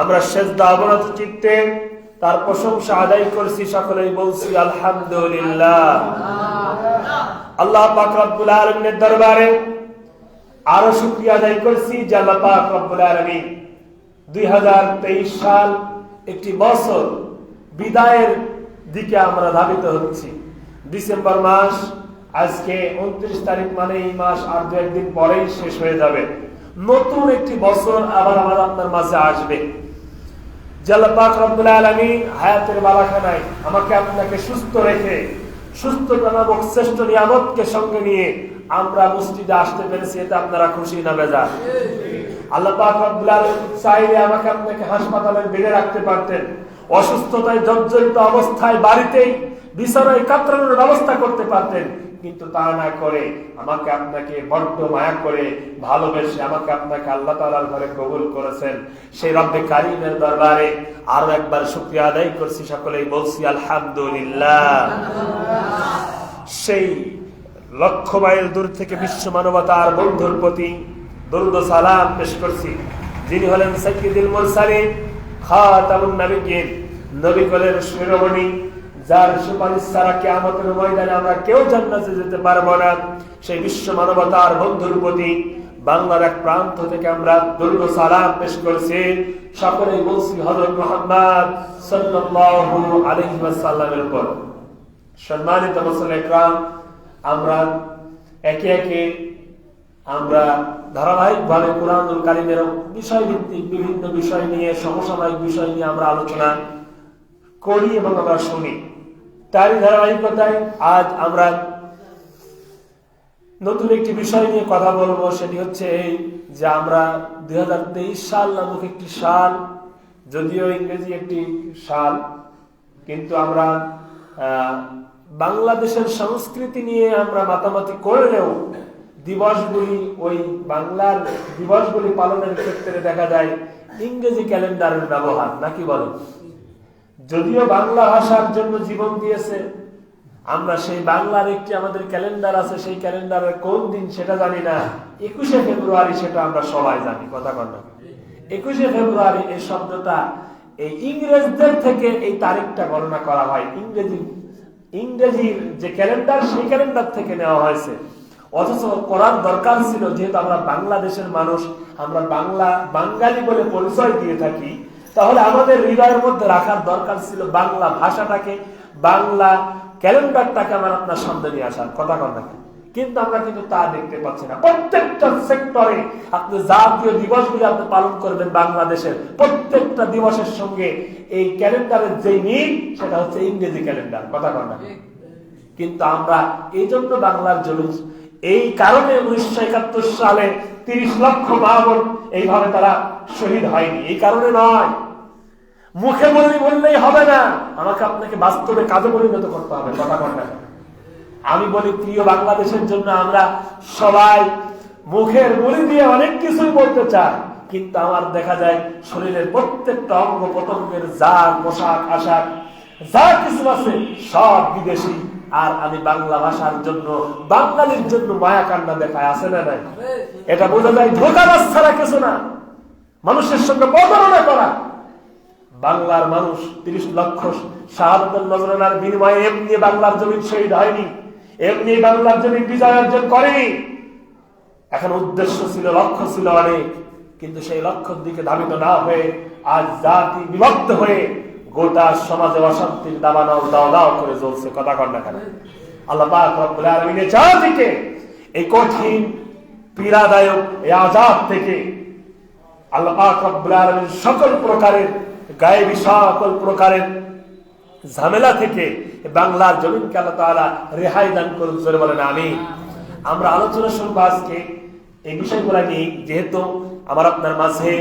আমরা শেষ অবনত চিত্তে তার প্রশংসা আদায় করছি, সকলেই বলছি, আলহামদুলিল্লাহ। আল্লাহ পাক রব্বুল আলমিনের দরবারে আরও শুক্রিয়া আদায় করছি যে আল্লাহ পাক রব্বুল আলমিন দুই সাল একটি বছর বিদায়ের দিকে আমরা ধাবিত হচ্ছি। ডিসেম্বর মাস আজকে উনত্রিশ তারিখ মানে এই মাস আর দু একদিন পরেই শেষ হয়ে যাবে। নতুন একটি বছর আবার আমার আপনার মাঝে আসবে। জাল্লাপাক রব্বুল আলমিন হায়াতের বালাখানায় আমাকে আপনাকে সুস্থ রেখে সুস্থতা নামক শ্রেষ্ঠ নিয়ামতকে সঙ্গে নিয়ে আমরা মসজিদে আসতে পেরেছি এতে আপনারা খুশি না বেজার? আল্লাহ চাইলে আমাকে আপনাকে হাসপাতালে বেড়ে রাখতে পারতেন। অসুস্থতায় জর্জরিত অবস্থায় বাড়িতেই বিছানায় কাতরানোর ব্যবস্থা করতে পারতেন। কিন্তু তা না করে আমাকে আপনাকে বড্ড মায়া করে ভালোবেসে আমাকে আপনাকে আল্লাহ তাআলার ঘরে কবুল করেছেন। সেই রব্বে কারিমের দরবারে আরও একবার শুকরিয়া আদায় করছি। সকলেই বলছি আলহামদুলিল্লাহ। সেই লক্ষ মাইল দূর থেকে বিশ্ব মানবতার বন্ধুর প্রতি দরুদ সালাম পেশ করছি। যিনি হলেন সাইয়্যিদুল মুরসালিন, খাতামুন নবিয়্যিন নবী কুলের শিরোমণি যার সুপারিশ ছাড়া কে আমাদের ময়দানে আমরা কেউ জান্নাতে যেতে পারব না। সেই বিশ্ব মানবতার বন্ধুর প্রতি বাংলার এক প্রান্ত থেকে আমরা দরুদ ও সালাম পেশ করছি। সকলেই বলছি, হযরত মুহাম্মদ সাল্লাল্লাহু আলাইহি ওয়াসাল্লামের উপর। সম্মানিত মুসলিম একরাম আমরা একে একে আমরা ধারাবাহিকভাবে কোরআনুল কারিমের বিষয় ভিত্তিক বিভিন্ন বিষয় নিয়ে, সমসাময়িক বিষয় নিয়ে আমরা আলোচনা করি এবং আমরা শুনি। তারই ধারাবাহিকতায় আজ আমরা নতুন একটি বিষয় নিয়ে কথা বলব, সেটি হচ্ছে এই যে আমরা দুই হাজার তেইশ সাল নামক একটি সাল, যদিও ইংরেজি একটি সাল, কিন্তু আমরা বাংলাদেশের সংস্কৃতি নিয়ে আমরা মাতামাতি করলেও দিবসগুলি ওই বাংলার দিবসগুলি পালনের ক্ষেত্রে দেখা যায় ইংরেজি ক্যালেন্ডারের ব্যবহার, নাকি বলেন? যদিও বাংলা ভাষার জন্য জীবন দিয়েছে, আমরা সেই বাংলার একটি আমাদের ক্যালেন্ডার আছে, সেই ক্যালেন্ডারের কোন দিন সেটা জানি না। একুশে ফেব্রুয়ারি সেটা আমরা সবাই জানি, কথা কন না। একুশে ফেব্রুয়ারি এই শব্দটা এই ইংরেজদের থেকে এই তারিখটা গণনা করা হয়। ইংরেজি, ইংরেজির যে ক্যালেন্ডার, সেই ক্যালেন্ডার থেকে নেওয়া হয়েছে। অথচ করার দরকার ছিল, যেহেতু আমরা বাংলাদেশের মানুষ, আমরা বাংলা, বাঙালি বলে পরিচয় দিয়ে থাকি তাহলে আমাদের হৃদয়ের মধ্যে রাখার দরকার ছিল বাংলা ভাষাটাকে, বাংলা ক্যালেন্ডারটাকে আমার আপনার সামনে নিয়ে আসার, কথা না কিন্তু আমরা কিন্তু তা দেখতে পাচ্ছি না। প্রত্যেকটা সেক্টরে আপনি জাতীয় দিবসগুলি আপনি পালন করবেন বাংলাদেশের। প্রত্যেকটা দিবসের সঙ্গে এই ক্যালেন্ডারের যে মিল, সেটা হচ্ছে ইংরেজি ক্যালেন্ডার, কথা না কিন্তু আমরা এই জন্য বাংলার জমিন এই কারণে উনিশশো একাত্তর সালে তিরিশ লক্ষ বাবন এইভাবে তারা শহীদ হয়নি। এই কারণে নয়। মুখে বললি বললেই হবে না। আমাকে আপনাকে বাস্তবে কাজে পরিণত করতে হবে, কথা না। আমি বলি, প্রিয় বাংলাদেশের জন্য আমরা সবাই মুখের বলি দিয়ে অনেক কিছুই বলতে চাই, কিন্তু আমার দেখা যায় শরীরের প্রত্যেকটা অঙ্গ প্রত্যঙ্গের যা পোশাক, আশাক, যা কিছু আছে সব বিদেশি। আর আমি বাংলা ভাষার জন্য, বাঙালির জন্য মায়া কান্না দেখায়, আছে না নাই? এটা বোঝা যায় ধোকাবাজ ছাড়া কিছু না। মানুষের সঙ্গে প্রতারণা করা। বাংলার মানুষ তিরিশ লক্ষ শাহাদতের নজরানার বিনিময়ে এমনি বাংলার জমিন শহীদ হয়নি, এমনি বাংলার জমিন বিজয় অর্জন করেনি। এখন উদ্দেশ্য ছিল, লক্ষ্য ছিল অনেক, কিন্তু সেই লক্ষ্যের দিকে ধাবিত না হয়ে আজ জাতি বিভক্ত হয়ে গোটা সমাজে অশান্তির দাবানল দাও দাও করে জ্বলছে, কথা না কেন? আল্লাহ আলামিনের চারদিকে এই কঠিন, পীড়াদায়ক, এই আজাদ থেকে আল্লাহ রব্বুল সকল প্রকারের গায়েবী সকল প্রকারের ঝামেলা থেকে বাংলার জমিনকে আল্লাহ তাআলা রেহাই দান করুন, জোরে বলেন আমি আমরা আলোচনা শুনব আজকে এই বিষয়গুলো নিয়ে, যেহেতু আমার আপনার মাঝে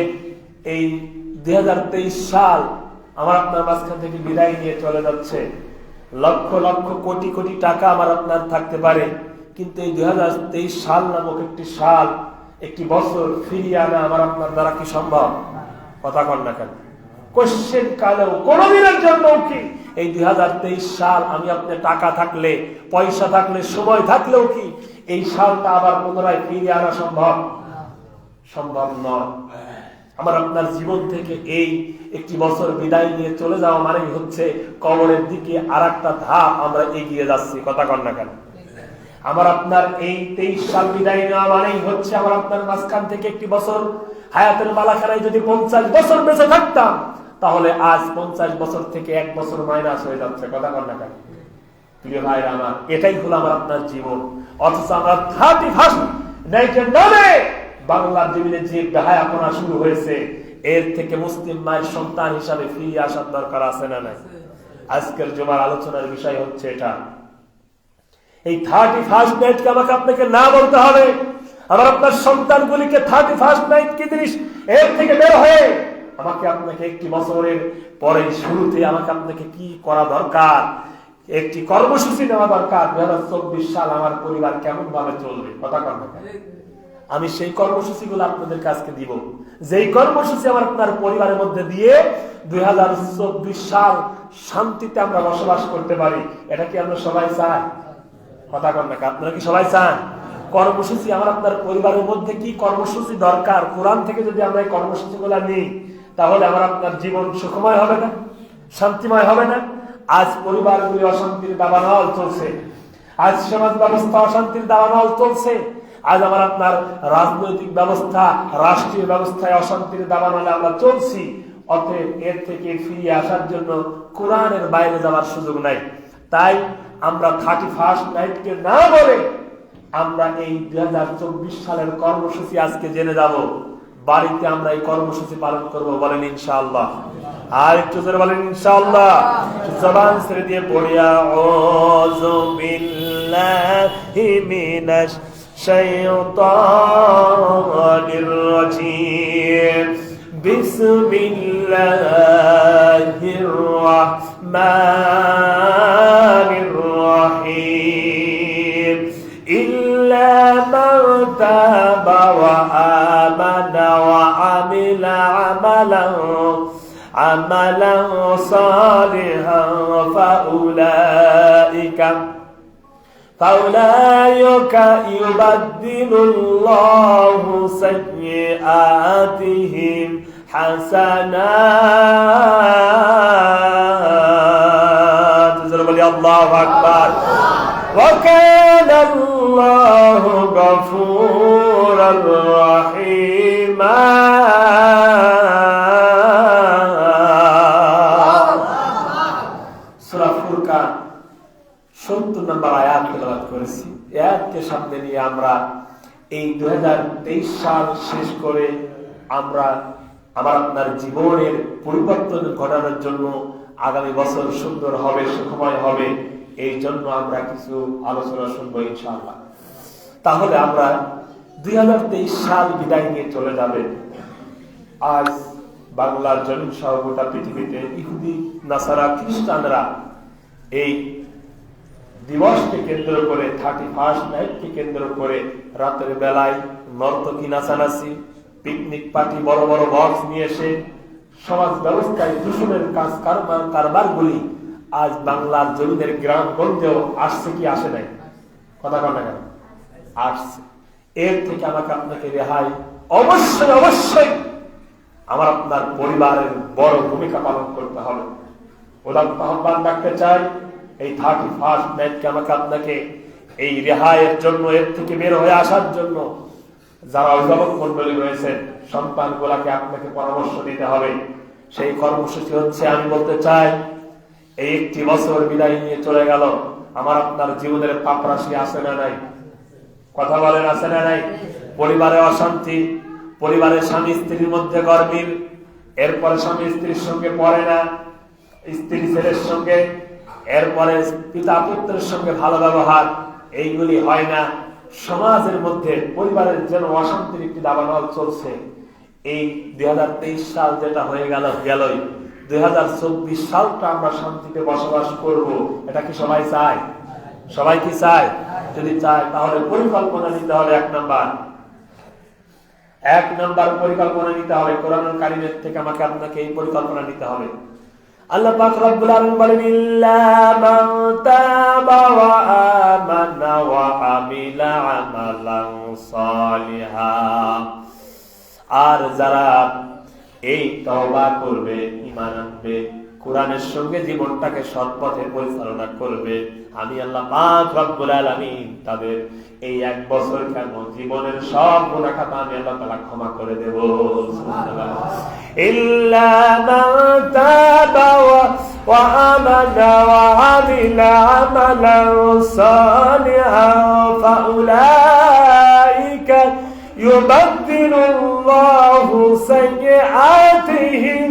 এই দুই হাজার তেইশ সাল আমার আপনার মাঝখান থেকে বিদায় নিয়ে চলে যাচ্ছে। লক্ষ লক্ষ কোটি কোটি টাকা আমার আপনার থাকতে পারে, কিন্তু এই দুই হাজার তেইশ সাল নামক একটি সাল একটি বছর ফিরিয়ে আনা আমার আপনার দ্বারা কি সম্ভব? কথা কন না কেন? কোশ্চেন কালেও কোনদিনের জন্য কি? এই দুই হাজার তেইশ সাল আমি আপনার টাকা থাকলে, পয়সা থাকলে, সময় থাকলেও কি এই সালটা আবার পুনরায় ফিরিয়ে আনা সম্ভব? সম্ভব নয়। আমার আপনার জীবন থেকে এই একটি বছর বিদায় নিয়ে চলে যাওয়া মানেই হচ্ছে কবরের দিকে আর একটা ধাপ আমরা এগিয়ে যাচ্ছি। কথা কন না কেন? আমার আপনার এই তেইশ সাল বিদায় নেওয়া মানেই হচ্ছে আমার আপনার মাঝখান থেকে একটি বছর হায়াতের মালাখানায় যদি পঞ্চাশ বছর বেঁচে থাকতাম, তাহলে আজ পঞ্চাশ বছর থেকে এক বছর মাইনাস হয়ে যাচ্ছে। কথা কন না কেন? প্রিয় ভাইরা আমার, এটাই হলো আমার আপনার জীবন। অথচ আমরা থার্টি ফার্স্ট নাইটের নামে বাংলার জমিনে যে বেহায়াপনা শুরু হয়েছে, এর থেকে মুসলিম মায়ের সন্তান হিসাবে ফিরিয়ে আসার দরকার আছে না নাই? আজকের জমার আলোচনার বিষয় হচ্ছে এটা। এই থার্টি ফার্স্ট নাইটকে আমাকে আপনাকে না বলতে হবে। আমার আপনার সন্তানগুলিকে থার্টি ফার্স্ট নাইট কি জিনিস এর থেকে বের হয়ে আমাকে আপনাকে একটি বছরের পরে শুরুতে আমাকে আপনাকে কি করা দরকার? একটি কর্মসূচি নেওয়া দরকার। দু হাজার চব্বিশ সাল আমার পরিবার কেমন ভাবে চলবে? কথা কর আমি সেই কর্মসূচিগুলো আপনাদের কাছকে দিব। যেই কর্মসূচি আমার আপনার পরিবারের মধ্যে দিয়ে দুই হাজার চব্বিশ সাল শান্তিতে আমরা বসবাস করতে পারি, এটা কি আমরা সবাই চাই? কথা কর না আপনারা কি সবাই চান? কর্মসূচি আমার আপনার পরিবারের মধ্যে কি কর্মসূচি দরকার? কোরআন থেকে যদি আমরা এই কর্মসূচিগুলো নিই, তাহলে আমার আপনার জীবন সুখময় হবে না, শান্তিময় হবে না। আজ পরিবারগুলি অশান্তির দাবানল চলছে। আজ সমাজ ব্যবস্থা অশান্তির দাবানল চলছে। আজ আমার আপনার রাজনৈতিক ব্যবস্থা, রাষ্ট্রীয় ব্যবস্থায় অশান্তির দাবানলে আমরা চলছি। অতএব এর থেকে ফিরিয়ে আসার জন্য কোরআনের বাইরে যাওয়ার সুযোগ নাই। তাই আমরা থার্টি ফার্স্ট নাইটকে না বলে আমরা এই দুই হাজার চব্বিশ সালের কর্মসূচি আজকে জেনে যাব। বাড়িতে আমরা এই কর্মসূচি পালন করব বলেন ইনশাআল্লাহ। আর একটু জোরে বলেন ইনশাআল্লাহ। জবান ছেড়ে দিয়ে পড়িয়া আউযু বিল্লাহি মিনাশ শাইতানির রাজিম। بسم الله الرحمن الرحيم. إلا من تاب وآمن وعمل عملا عملا صالحا فأولئك فأولئك يبدل الله سيئاتهم হাসানাত বলি আল্লাহু আকবার ওয়া কানা আল্লাহু নম্বর আয়াত করেছি। নিয়ে আমরা এই 2023 সাল শেষ করে আমরা আমার আপনার জীবনের পরিবর্তন ঘটানোর জন্য আগামী বছর সুন্দর হবে, সুখময় হবে, এই জন্য আমরা কিছু আলোচনা শুনব ইনশাআল্লাহ। তাহলে আমরা দুই হাজার তেইশ সাল বিদায় নিয়ে চলে যাবে। আজ বাংলার জমিন সহ গোটা পৃথিবীতে ইহুদি, নাসারা, খ্রিস্টানরা এই দিবসকে কেন্দ্র করে থার্টি ফার্স্ট নাইটকে কেন্দ্র করে রাতের বেলায় নর্তকী নাচানাচি পিকনিক পার্টি, বড় বড় বক্স নিয়ে এসে সমাজ ব্যবস্থায় দূষণের কাজ কারবার কারবারগুলি আজ বাংলার জমিদের গ্রাম গঞ্জেও আসছে কি আসে নাই? কথা না কেন? আসছে। এর থেকে আমাকে আপনাকে রেহাই অবশ্যই অবশ্যই আমার আপনার পরিবারের বড় ভূমিকা পালন করতে হবে। উদাহরণ আহ্বান রাখতে চাই, এই থার্টি ফার্স্ট নাইটকে আমাকে আপনাকে এই রেহাইয়ের জন্য, এর থেকে বের হয়ে আসার জন্য যারা অভিভাবক মন্ডলী রয়েছেন সন্তান গুলাকে আপনাকে পরামর্শ দিতে হবে। সেই কর্মসূচি হচ্ছে, আমি বলতে চাই, এই একটি বছর বিদায় নিয়ে চলে গেল। আমার আপনার জীবনের পাপরাশি আছে না নাই? কথা বলেন, আছে না নাই? পরিবারে অশান্তি, পরিবারের স্বামী স্ত্রীর মধ্যে গরমিল, এরপরে স্বামী স্ত্রীর সঙ্গে পড়ে না, স্ত্রী ছেলের সঙ্গে, এরপরে পিতা পুত্রের সঙ্গে ভালো ব্যবহার, এইগুলি হয় না। সমাজের মধ্যে পরিবারের যেন অশান্তির একটি দাবানল চলছে, এই দুই সাল যেটা হয়ে গেল, গেলই। দুই সালটা আমরা শান্তিতে বসবাস করব, এটা কি সবাই চায়? সবাই কি চায়? যদি চায়, তাহলে পরিকল্পনা নিতে হবে এক নাম্বার। এক নাম্বার পরিকল্পনা নিতে হবে কোরআন কারিমের থেকে আমাকে আপনাকে এই পরিকল্পনা নিতে হবে। আল্লাহ পাক রব্বুল আলামিন বলেন, ইল্লা মান তাবা ওয়া আমানা ওয়া আমিলা আমালান সালিহা। আর যারা এই তওবা করবে ইমান আনবে কোরআনের সঙ্গে জীবনটাকে সৎ পথে পরিচালনা করবে আমি আল্লাহ পাক রব্বুল আলামিন তাদের এই এক বছর কেন জীবনের সব গুনাহ খাতা আমি আল্লাহ তাআলা ক্ষমা করে দেব ইল্লা মান তাবা ওয়া আমানা ওয়া আমিলা আমালান সালিহান ফাউলাইকা يبدل الله سيئاتهم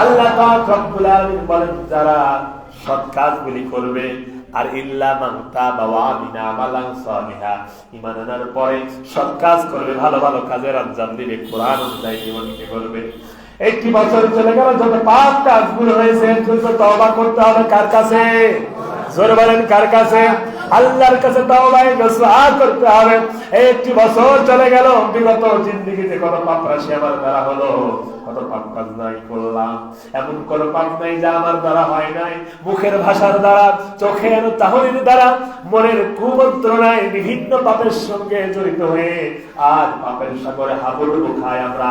আল্লাহ পাক রব্বুল আলামিন বলেন যারা সৎ কাজগুলি করবে আর ইল্লা বাবা বিনা মালাং সালিহা ইমান আনার পরে সৎ কাজ করবে ভালো ভালো কাজের আঞ্জাম দিবে কোরআন অনুযায়ী জীবনকে করবে। একটি বছর চলে গেল যত পাপ কাজগুলো হয়েছে তবা করতে হবে কার কাছে? জোরে বলেন কার কাছে? আল্লাহর কাছে নসুহা করতে হবে। একটি বছর চলে গেল, বিগত জিন্দেগিতে কত পাপ রাশি আমার দ্বারা হলো। কত পাপ কাজ নাই করলাম। এমন কোন পাপ নাই যা আমার দ্বারা হয় নাই। মুখের ভাষার দ্বারা, চোখের তাহলির দ্বারা, মনের কুমন্ত্রণায় বিভিন্ন পাপের সঙ্গে জড়িত হয়ে আর পাপের সাগরে হাবুডুবু খায় আমরা।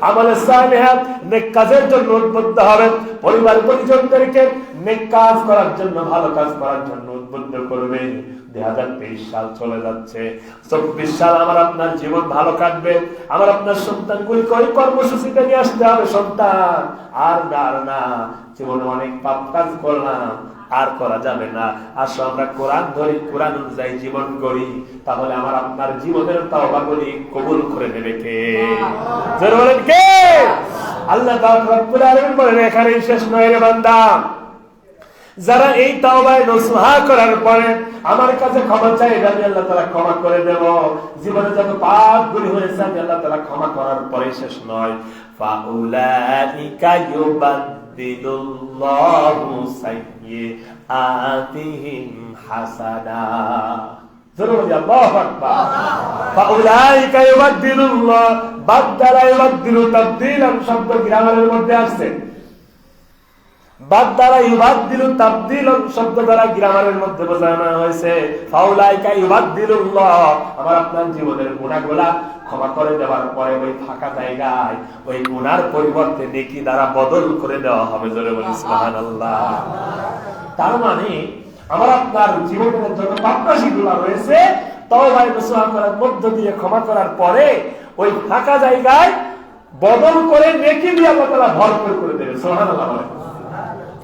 আমলে সালিহাত নেক কাজের জন্য উদ্বুদ্ধ হবে। পরিবার পরিজনদেরকে নেক কাজ করার জন্য, ভালো কাজ করার জন্য উদ্বুদ্ধ করবে। চব্বিশ সাল আমার আপনার জীবন ভালো কাটবে। আমার আপনার কর্মসূচিতে নিয়ে আসতে হবে? সন্তান, আর না আর না। জীবনে অনেক পাপ কাজ করলাম। আর করা যাবে না। আসো আমরা কোরআন ধরি কোরআন অনুযায়ী জীবন করি। তাহলে আমার আপনার জীবনের তাওবাগুলি কবুল করে নেবে কে? জোরে বলেন কে? আল্লাহ রব্বুল আলামিন বলেন এখানেই শেষ নয় রে বান্দা। যারা এই তাওবায় নসুহা করার পরে আমার কাছে ক্ষমা চাই আমি আল্লাহ তাআলা ক্ষমা করে দেব। জীবনে যত পাপগুলি হয়েছে আমি আল্লাহ তাআলা ক্ষমা করার পরে শেষ নয়। ফাউলাইকা ইউবাদদিলুল্লাহু সাইয়্যাতিহিম হাসানা শব্দ গ্রামের মধ্যে আসছে। বাদ দ্বারা ইবাদ দিল তাবদিল শব্দ দ্বারা গ্রামারের মধ্যে বোঝানো হয়েছে। ফাউলাইকা আমার আপনার জীবনের ক্ষমা করে দেওয়ার পরে ওই ফাঁকা জায়গায়, ওই পরিবর্তে নেকি দ্বারা বদল করে দেওয়া হবে জোরে বলি তার মানে আমার আপনার জীবনের যত পাপরাশি গুলা রয়েছে, তওবায়ে নসুহা করার মধ্য দিয়ে ক্ষমা করার পরে ওই ফাঁকা জায়গায় বদল করে নেকি দিয়ে আল্লাহ ভরপুর করে দেবে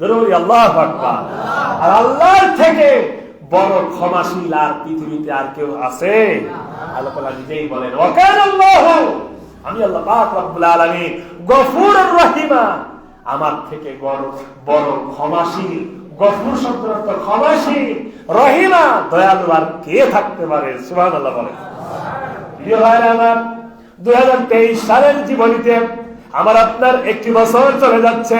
জরুরি, আল্লাহ আকবার। আর থেকে বড় ক্ষমাশীল আর পৃথিবীতে আর কেউ আছে? আল্লাহ তাআলা নিজেই বলেন ওয়াকান আমি আল্লাহ পাক রব্বুল আলামিন গফুরুর রহিমা। আমার থেকে বড় বড় ক্ষমাশীল, গফুর শব্দের অর্থ ক্ষমাশীল, রহিমা। দয়ালু আর কে থাকতে পারে? সুবহানাল্লাহ বলেন। প্রিয় ভাইরা আমার, দুই সালের জীবনীতে আমার আপনার একটি বছর চলে যাচ্ছে।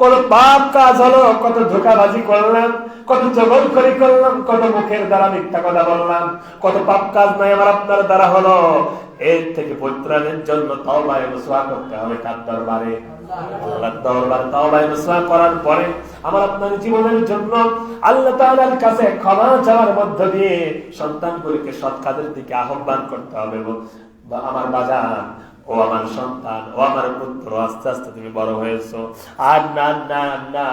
কত পাপ কাজ হলো, কত ধোকাবাজি করলাম, কত জগৎ করি করলাম, কত মুখের দ্বারা মিথ্যা কথা বললাম, কত পাপ কাজ নাই আমার আপনার দ্বারা হলো। এর থেকে পরিত্রাণের জন্য করতে হবে কার দরবারে? করার পরে আমার আপনার জীবনের জন্য আল্লাহ তাআলার কাছে ক্ষমা চাওয়ার মধ্য দিয়ে সন্তানগুলিকে সৎ কাজের দিকে আহ্বান করতে হবে। আমার বাজান ও আমার সন্তান, ও আমার পুত্র, আস্তে আস্তে তুমি বড় হয়েছো। আর না না না,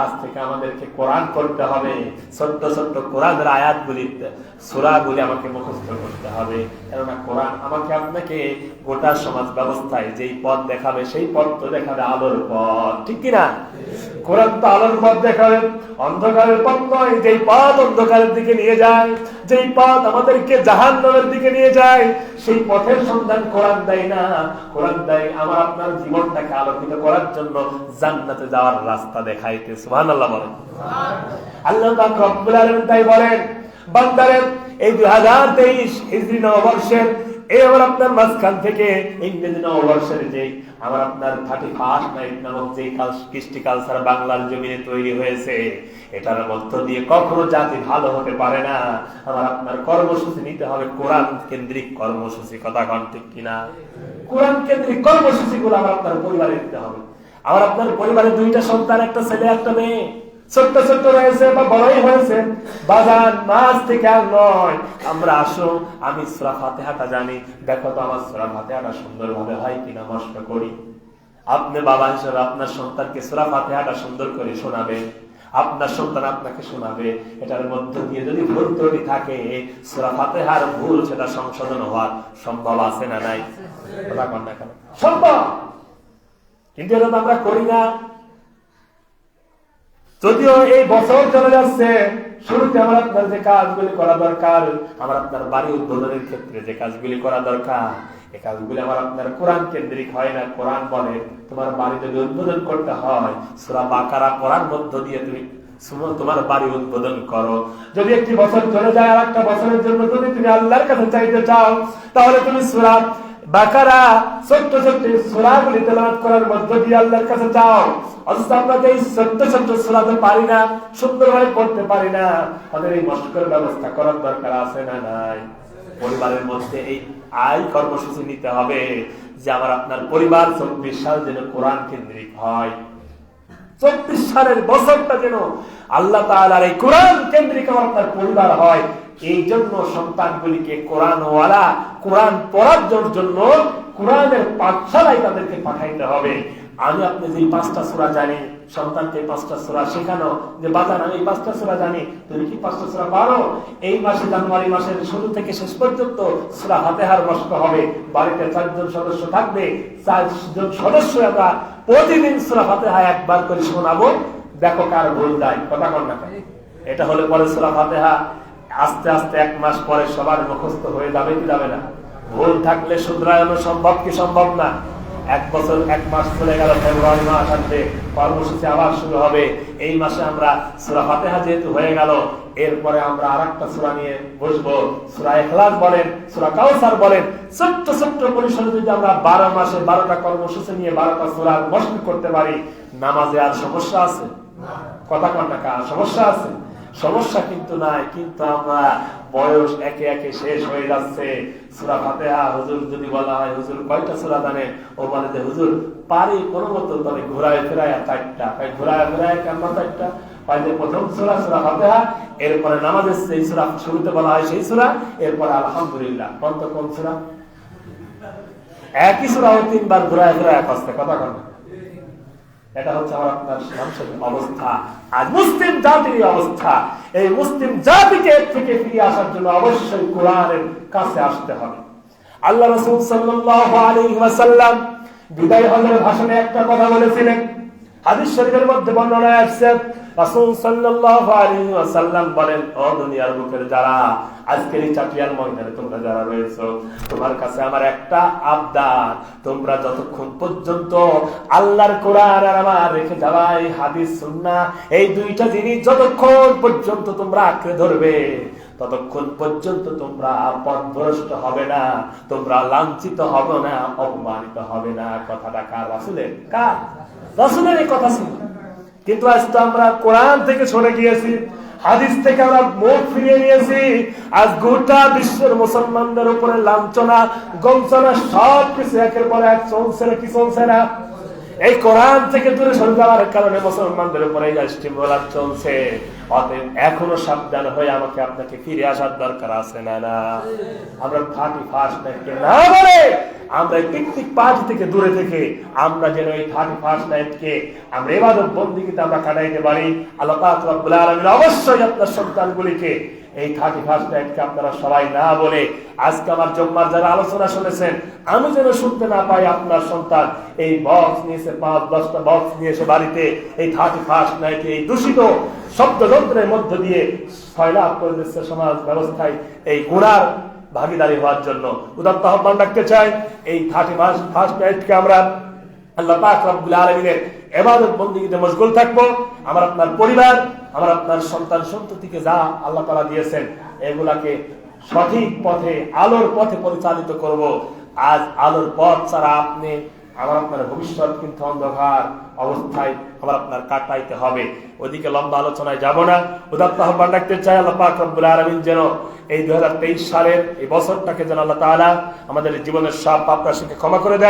আজ থেকে আমাদেরকে কোরআন করতে হবে, ছোট্ট ছোট্ট কোরআনের আয়াতগুলি, সুরাগুলি আমাকে মুখস্থ করতে হবে। কেননা কোরআন আমাকে আপনাকে গোটা সমাজ ব্যবস্থায় যেই পথ দেখাবে, সেই পথ তো দেখাবে আলোর পথ। ঠিক কিনা? কোরআন তো আলোর পথ দেখাবে অন্ধকারের পথ নয় যেই পথ অন্ধকারের দিকে নিয়ে যায়, যেই পথ আমাদেরকে জাহান দিকে নিয়ে যায়, সেই পথের সন্ধান কোরআন দেয় না। কোরআন দেয়, আমার আপনার জীবনটাকে আলোকিত করার জন্য জান্নাতে যাওয়ার রাস্তা দেখাইতে। সুবহানাল্লাহ বলেন। আল্লাহ পাক রব্বুল তাই বলেন বান্দারের এই 2023 হিজরি নববর্ষের এই আপনার মাঝখান থেকে ইংরেজি নববর্ষের যে আমার আপনার থার্টি ফার্স্ট নাইট নামক যে কৃষ্টি কালচার বাংলার জমিনে তৈরি হয়েছে, এটার মধ্য দিয়ে কখনো জাতি ভালো হতে পারে না। আমার আপনার কর্মসূচি নিতে হবে কোরআন কেন্দ্রিক কর্মসূচি, কথা ঠিক কিনা? কোরআন কেন্দ্রিক কর্মসূচি গুলো আমার আপনার পরিবারে নিতে হবে। আমার আপনার পরিবারে দুইটা সন্তান, একটা ছেলে, একটা মেয়ে। ছোট্ট ছোট্ট রয়েছে বা বড়ই হয়েছে। বাজার মাছ থেকে আর নয়। আমরা আসো, আমি সুরা ফাতেহাটা জানি। দেখো তো আমার সুরা ফাতেহাটা সুন্দর ভাবে হয় কিনা, নষ্ট করি। আপনি বাবা হিসেবে আপনার সন্তানকে সুরা ফাতেহাটা সুন্দর করে শোনাবেন আপনার সন্তান আপনাকে শোনাবে। এটার মধ্যে দিয়ে যদি ভুল ত্রুটি থাকে, সুরা ফাতেহার ভুল সেটা সংশোধন হওয়ার সম্ভব আছে না নাই? সম্ভব! কিন্তু এরকম আমরা করি না। যদিও এই বছর চলে যাচ্ছে, শুরুতে আমার আপনার যে কাজগুলি করা দরকার, আমার আপনার বাড়ি উদ্বোধনের ক্ষেত্রে যে কাজগুলি করা দরকার, এই কাজগুলি আমার আপনার কোরআন কেন্দ্রিক হয় না, কোরআন বলে। তোমার বাড়ি যদি উদ্বোধন করতে হয়, সুরা বাকারা মধ্য দিয়ে তুমি তোমার বাড়ি উদ্বোধন করো। যদি একটি বছর চলে যায় আর একটা বছরের জন্য যদি তুমি আল্লাহর কাছে চাইতে চাও, তাহলে তুমি সুরা বাকারা ছোট্ট ছোট্ট সুরাগুলি তেলাওয়াত করার মধ্য দিয়ে আল্লাহর কাছে চাও অথচ আমরা সুরাতে পারি না, সুন্দরভাবে পড়তে পারি না। আমাদের এই ব্যবস্থা করার দরকার আছে না নাই? পরিবারের মধ্যে এই আয় কর্মসূচি নিতে হবে যে আমার আপনার পরিবার চব্বিশ সাল যেন কোরআন কেন্দ্রিক হয়। চব্বিশ সালের বছরটা যেন আল্লাহ তালার এই কোরআন কেন্দ্রিক আমার আপনার পরিবার হয়। এই জন্য সন্তানগুলিকে কোরআন ওয়ালা কোরআন পড়ার জন্য কোরআনের পাঠশালায় তাদেরকে পাঠাইতে হবে। আমি আপনি যে পাঁচটা সুরা জানি, সন্তানকে পাঁচটা সুরা শেখানো, যে বাজার, আমি পাঁচটা সুরা জানি, তুমি কি পাঁচটা সুরা পারো? এই মাসে জানুয়ারি মাসের শুরু থেকে শেষ পর্যন্ত সুরা হাতে হার নষ্ট হবে। বাড়িতে চারজন সদস্য থাকবে, চারজন সদস্য আমরা প্রতিদিন সুরা হাতে হায় একবার করে শোনাবো। দেখো কার ভুল যায় কথা না এটা হলে পরে সুরা ফাতেহা আস্তে আস্তে এক মাস পরে সবার মুখস্থ হয়ে যাবে কি যাবে না? ভুল থাকলে শুধরায়ন সম্ভব কি সম্ভব না? এক বছর, এক মাস চলে গেল, ফেব্রুয়ারি মাস আসবে, কর্মসূচি আবার শুরু হবে। এই মাসে আমরা সুরা ফাতেহা যেহেতু হয়ে গেল, এরপরে আমরা আর একটা সুরা নিয়ে বসবো। সুরা এখলাস বলেন, সুরা কাউসার বলেন। ছোট্ট ছোট্ট পরিসরে যদি আমরা বারো মাসে বারোটা কর্মসূচি নিয়ে বারোটা সুরা নষ্ট করতে পারি, নামাজে আর সমস্যা আছে? কথা কন না সমস্যা আছে? সমস্যা কিন্তু নাই, কিন্তু আমরা বয়স একে একে শেষ হয়ে যাচ্ছে। সুরা ফাতেহা হুজুর যদি বলা হয়, হুজুর কয়টা সুরা জানে? ও বলে যে, হুজুর, পারি কোনো মতো, তবে ঘোরায় ফেরায় চারটা। তাই ঘোরায় ফেরায় কেন চারটা? হয় আলহামদুলিল্লাহ। একই সুরা তিনবার ঘোরায় ফেরায় কথা কথা এটা হচ্ছে আমার আপনার অবস্থা। আর মুসলিম জাতির অবস্থা। এই মুসলিম জাতিকে থেকে ফিরে আসার জন্য অবশ্যই কোরআনের কাছে আসতে হবে। আল্লাহ রসুল সাল্লাম বিদায় হলের ভাষণে একটা কথা বলেছিলেন। হাদিস শরীফের মধ্যে বর্ণনা আসছে রাসূল সাল্লাল্লাহু আলাইহি ওয়াসাল্লাম বলেন, ও দুনিয়ার বুকের যারা, আজকের এই চাটিয়াল ময়দানে তোমরা যারা রয়েছো, তোমার কাছে আমার একটা আবদার, তোমরা যতক্ষণ পর্যন্ত আল্লাহর কোরআন আর আমার রেখে যাওয়া এই হাদিস এই দুইটা জিনিস যতক্ষণ পর্যন্ত তোমরা আঁকড়ে ধরবে, ততক্ষণ পর্যন্ত তোমরা পথভ্রষ্ট হবে না, তোমরা লাঞ্ছিত হবে না, অপমানিত হবে না। কথাটা কার, রাসুলের? কার? রাসুলের কথা ছিল। কিন্তু আজ তো আমরা কোরআন থেকে সরে গিয়েছি, হাদিস থেকে আমরা মুখ ফিরিয়ে নিয়েছি। আজ গোটা বিশ্বের মুসলমানদের উপরে লাঞ্ছনা গঞ্চনা সব কিছু একের পর এক চলছে না, কি চলছে না? এই কোরআন থেকে দূরে সরে যাওয়ার কারণে মুসলমানদের উপরে এই রাষ্ট্রীয় চলছে। অতএব এখনও সাবধান হয়ে আমাকে আপনাকে ফিরে আসার দরকার আছে, না না। আমরা থার্টি ফার্স্ট নাইটকে না বলে, আমরা এই পিকনিক পার্টি থেকে দূরে থেকে আমরা যেন এই থার্টি ফার্স্ট নাইটকে আমরা এবার বন্দিকে আমরা কাটাইতে পারি। আল্লাহ রব্বুল অবশ্যই আপনার সন্তানগুলিকে এই থার্টি ফার্স্ট নাইটকে আপনারা সবাই না বলে আজকে আমার জম্মার যারা আলোচনা শুনেছেন, আমি যেন শুনতে না পাই আপনার সন্তান, এই বক্স নিয়েছে পাঁচ, দশটা বক্স নিয়ে এসে বাড়িতে এই থার্টি ফার্স্ট নাইটে এই দূষিত শব্দযন্ত্রের মধ্য দিয়ে সয়লাভ করে দিচ্ছে সমাজ ব্যবস্থায় এই গুণার ভাগিদারি হওয়ার জন্য। উদাত্ত আহ্বান রাখতে চাই, এই থার্টি ফার্স্ট ফার্স্ট নাইটকে আমরা আল্লাহ পাক রব্বুল আলামিনের ইবাদত বন্দেগীতে মশগুল থাকব। আমার আপনার পরিবার, আমার আপনার সন্তান সন্ততিকে যা আল্লাহ তাআলা দিয়েছেন, এগুলাকে সঠিক পথে, আলোর পথে পরিচালিত করব। আজ আলোর পথ ছাড়া আপনি আমার আপনার ভবিষ্যৎ কিন্তু অন্ধকার অবস্থায় আমার আপনার কাটাইতে হবে। ওদিকে লম্বা আলোচনায় যাব না। উদাত্ত আহ্বান রাখতে চাই আল্লাহ পাক রব্বুল আলামিন যেন এই দুই হাজার তেইশ সালের এই বছরটাকে যেন আল্লাহ তাআলা আমাদের জীবনের সব পাপ রাশিকে ক্ষমা করে দেয়